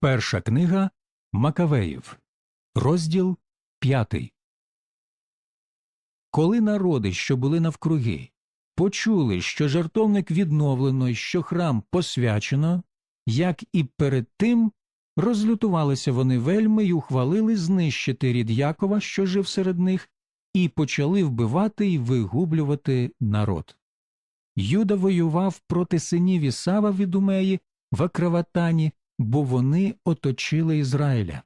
Перша книга Макавеїв, розділ п'ятий. Коли народи, що були навкруги, почули, що жартовник відновлено й що храм посвячено, як і перед тим, розлютувалися вони вельми й ухвалили знищити рід Якова, що жив серед них, і почали вбивати й вигублювати народ. Юда воював проти синів Ісава від Умеї в Акраватані, бо вони оточили Ізраїля.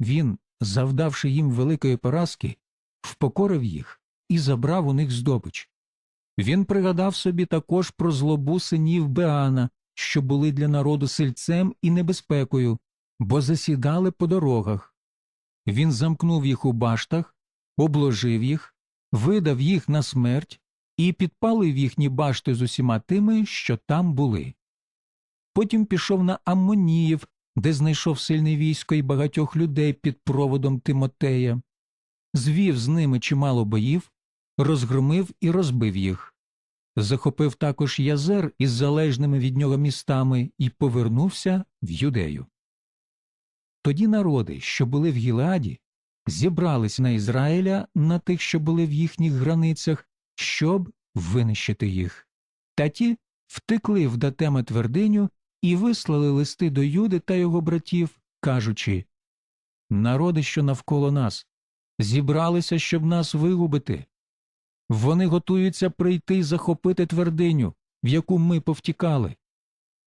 Він, завдавши їм великої поразки, впокорив їх і забрав у них здобич. Він пригадав собі також про злобу синів Беана, що були для народу сильцем і небезпекою, бо засідали по дорогах. Він замкнув їх у баштах, обложив їх, видав їх на смерть і підпалив їхні башти з усіма тими, що там були. Потім пішов на Аммоніїв, де знайшов сильне військо і багатьох людей під проводом Тимотея, звів з ними чимало боїв, розгромив і розбив їх, захопив також язер із залежними від нього містами і повернувся в юдею. Тоді народи, що були в Гілеаді, зібрались на Ізраїля на тих, що були в їхніх границях, щоб винищити їх. Та ті втекли в датема твердиню і вислали листи до Юди та його братів, кажучи Народи, що навколо нас, зібралися, щоб нас вигубити. Вони готуються прийти й захопити твердиню, в яку ми повтікали.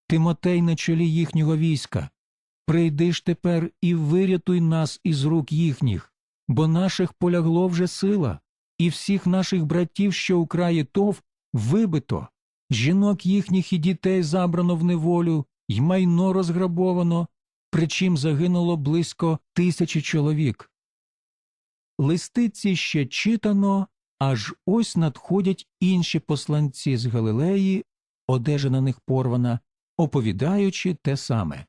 Тимотей на чолі їхнього війська. Прийди ж тепер і вирятуй нас із рук їхніх, бо наших полягло вже сила, і всіх наших братів, що у краї тов, вибито, жінок їхніх і дітей забрано в неволю, й майно розграбовано, причим загинуло близько тисячі чоловік. Листи ці ще читано, аж ось надходять інші посланці з Галилеї, одежа на них порвана, оповідаючи те саме.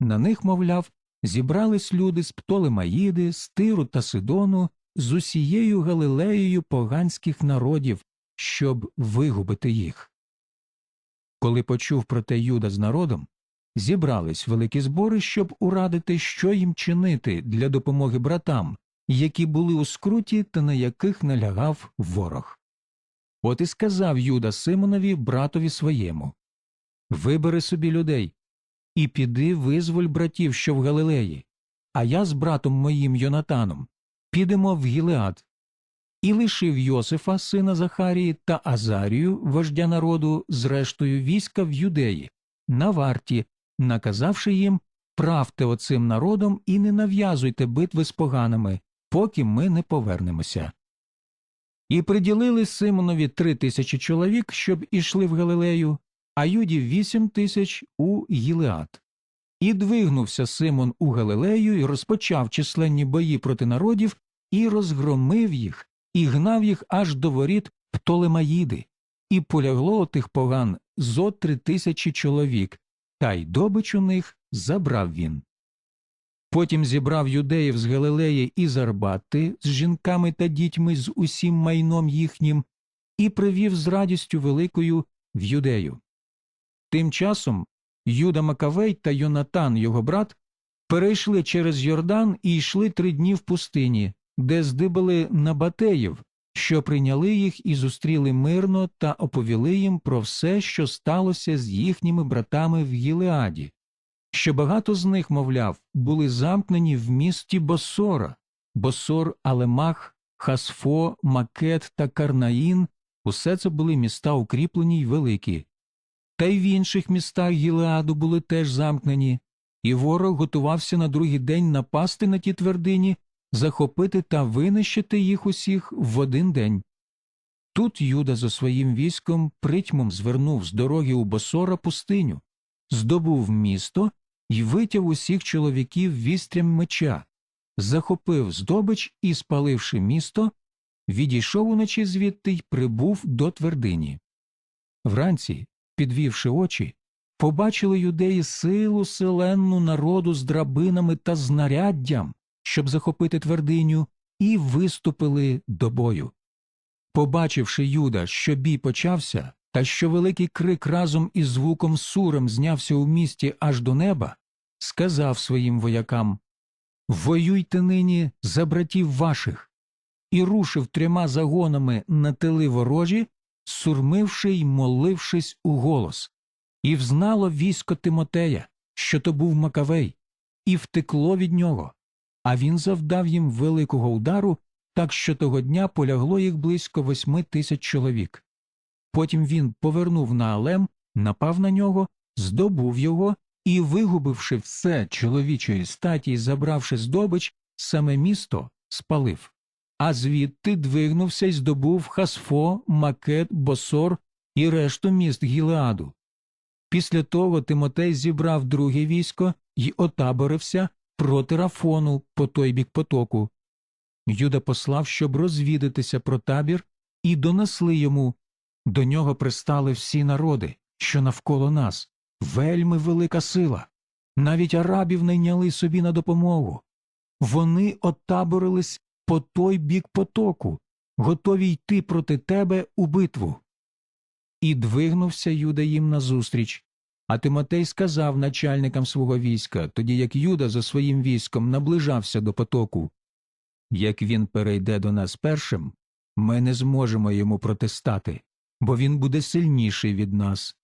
На них, мовляв, зібрались люди з Птолемаїди, з Тиру та Сидону, з усією Галилеєю поганських народів, щоб вигубити їх. Коли почув про те Юда з народом, зібрались великі збори, щоб урадити, що їм чинити для допомоги братам, які були у скруті та на яких налягав ворог. От і сказав Юда Симонові братові своєму Вибери собі людей і піди визволь братів, що в Галилеї, а я з братом моїм Йонатаном підемо в Гілеад. І лишив Йосифа, сина Захарії, та Азарію, вождя народу, з рештою війська в юдеї, на варті, наказавши їм правте оцим народом і не нав'язуйте битви з поганими, поки ми не повернемося. І приділили Симонові три тисячі чоловік, щоб ішли в Галилею, а юдів вісім тисяч у Гілеад. І двигнувся Симон у Галилею і розпочав численні бої проти народів і розгромив їх, і гнав їх аж до воріт Птолемаїди, і полягло тих поган зо три тисячі чоловік, та й добич у них забрав він. Потім зібрав юдеїв з Галилеї і з Арбати з жінками та дітьми з усім майном їхнім, і привів з радістю великою в юдею. Тим часом Юда Макавей та Йонатан, його брат, перейшли через Йордан і йшли три дні в пустині, де здибали Набатеїв, що прийняли їх і зустріли мирно та оповіли їм про все, що сталося з їхніми братами в Гілеаді, що багато з них, мовляв, були замкнені в місті Босора, Босор, Алемах, Хасфо, Макет та Карнаїн усе це були міста укріплені й великі. Та й в інших містах Гілеаду були теж замкнені, і ворог готувався на другий день напасти на ті твердині, захопити та винищити їх усіх в один день. Тут Юда за своїм військом притьмом звернув з дороги у Босора пустиню, здобув місто і витяв усіх чоловіків вістрям меча, захопив здобич і, спаливши місто, відійшов уночі звідти й прибув до твердині. Вранці підвівши очі, побачили юдеї силу селенну народу з драбинами та знаряддям, щоб захопити твердиню, і виступили до бою. Побачивши Юда, що бій почався, та що великий крик разом із звуком сурем знявся у місті аж до неба, сказав своїм воякам Воюйте нині за братів ваших, і рушив трьома загонами на тили ворожі, сурмивши й молившись у голос. І взнало військо Тимотея, що то був Макавей, і втекло від нього, а він завдав їм великого удару, так що того дня полягло їх близько восьми тисяч чоловік. Потім він повернув на Алем, напав на нього, здобув його і, вигубивши все чоловічої статі і забравши здобич, саме місто спалив. А звідти двигнувся й здобув Хасфо, Макет, Босор і решту міст Гілеаду. Після того Тимотей зібрав друге військо й отаборився проти Рафону по той бік потоку. Юда послав, щоб розвідатися про табір, і донесли йому. До нього пристали всі народи, що навколо нас, вельми велика сила. Навіть арабів найняли собі на допомогу. Вони отаборились по той бік потоку, готові йти проти тебе у битву. І двигнувся Юда їм назустріч. А Тимотей сказав начальникам свого війська, тоді як Юда за своїм військом наближався до потоку Як він перейде до нас першим, ми не зможемо йому протистати, бо він буде сильніший від нас.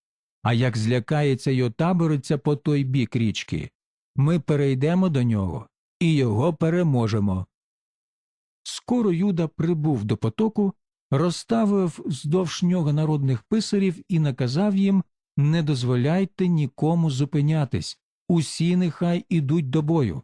А як злякається й отабориться по той бік річки, ми перейдемо до нього і його переможемо. Скоро Юда прибув до потоку, розставив вздовж нього народних писарів і наказав їм не дозволяйте нікому зупинятись, усі нехай ідуть до бою.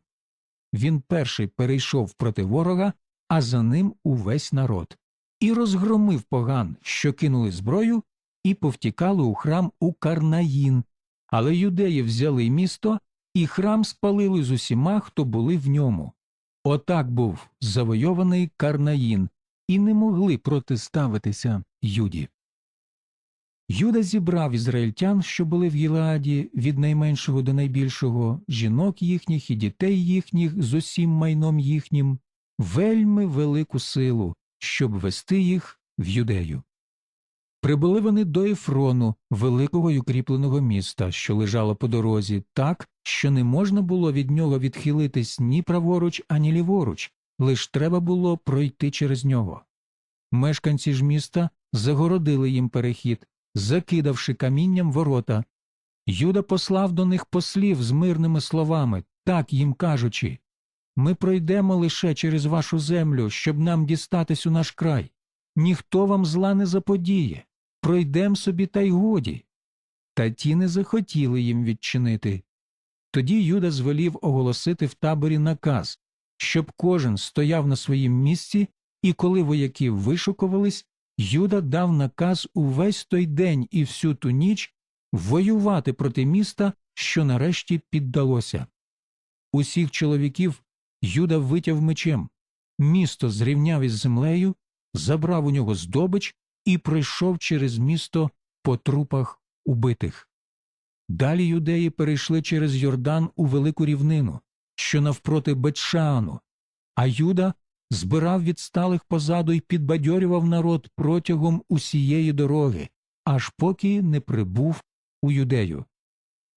Він перший перейшов проти ворога, а за ним увесь народ, і розгромив поган, що кинули зброю, і повтікали у храм у Карнаїн. Але юдеї взяли місто, і храм спалили з усіма, хто були в ньому. Отак був завойований Карнаїн, і не могли протиставитися Юді. Юда зібрав ізраїльтян, що були в Гілеаді, від найменшого до найбільшого, жінок їхніх і дітей їхніх з усім майном їхнім, вельми велику силу, щоб вести їх в юдею. Прибули вони до Ефрону, великого й укріпленого міста, що лежало по дорозі, так, що не можна було від нього відхилитись ні праворуч, ані ліворуч, лиш треба було пройти через нього. Мешканці ж міста загородили їм перехід, закидавши камінням ворота. Юда послав до них послів з мирними словами, так їм кажучи ми пройдемо лише через вашу землю, щоб нам дістатись у наш край. Ніхто вам зла не заподіє. Пройдем собі та й годі. Та ті не захотіли їм відчинити. Тоді Юда звелів оголосити в таборі наказ, щоб кожен стояв на своїм місці, і коли вояки вишукувались, Юда дав наказ увесь той день і всю ту ніч воювати проти міста, що нарешті піддалося. Усіх чоловіків Юда витяв мечем, місто зрівняв із землею, забрав у нього здобич і пройшов через місто по трупах убитих. Далі юдеї перейшли через Йордан у велику рівнину, що навпроти Бетшаану, а Юда збирав відсталих позаду і підбадьорював народ протягом усієї дороги, аж поки не прибув у юдею.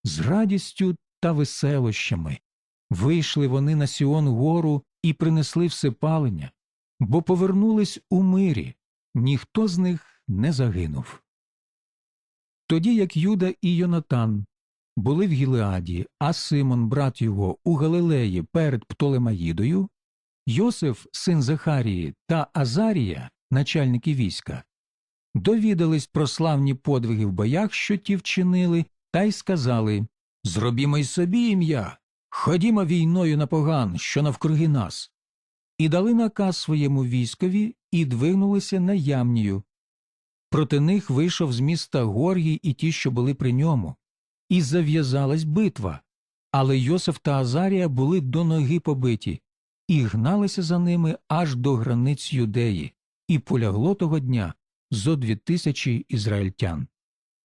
З радістю та веселощами вийшли вони на Сіон гору і принесли всепалення, бо повернулись у мирі, ніхто з них не загинув. Тоді як Юда і Йонатан були в Гілеаді, а Симон, брат його, у Галилеї перед Птолемаїдою, Йосиф, син Захарії, та Азарія, начальники війська, довідались про славні подвиги в боях, що ті вчинили, та й сказали Зробімо й собі ім'я, ходімо війною на поган, що навкруги нас. І дали наказ своєму військові і двинулися на ямнію. Проти них вийшов з міста Горгій і ті, що були при ньому, і зав'язалась битва. Але Йосиф та Азарія були до ноги побиті, і гналися за ними аж до границь юдеї, і полягло того дня зо дві тисячі ізраїльтян.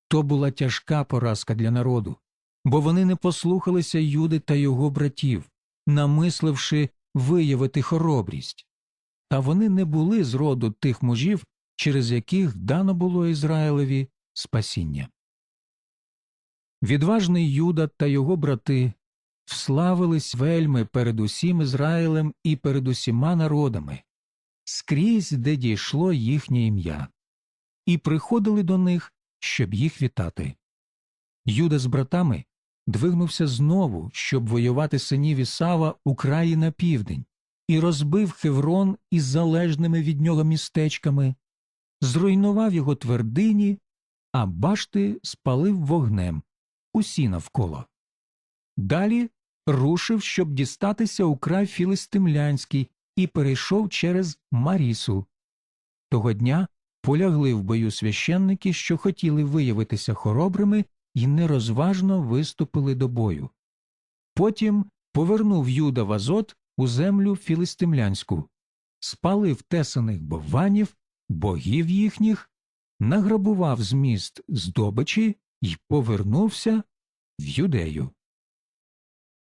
То була тяжка поразка для народу, бо вони не послухалися Юди та його братів, намисливши виявити хоробрість. Та вони не були з роду тих мужів, через яких дано було Ізраїлеві спасіння. Відважний Юда та його брати вславились вельми перед усім Ізраїлем і перед усіма народами, скрізь, де дійшло їхнє ім'я, і приходили до них, щоб їх вітати. Юда з братами двигнувся знову, щоб воювати синів Ісава у краї на південь, і розбив Хеврон із залежними від нього містечками, зруйнував його твердині, а башти спалив вогнем усі навколо. Далі рушив, щоб дістатися у край філистимлянський, і перейшов через Марісу. Того дня полягли в бою священники, що хотіли виявитися хоробрими, і нерозважно виступили до бою. Потім повернув Юда Вазот у землю філистимлянську, спалив тесаних бованів, богів їхніх, награбував з міст здобичі й повернувся в Юдею.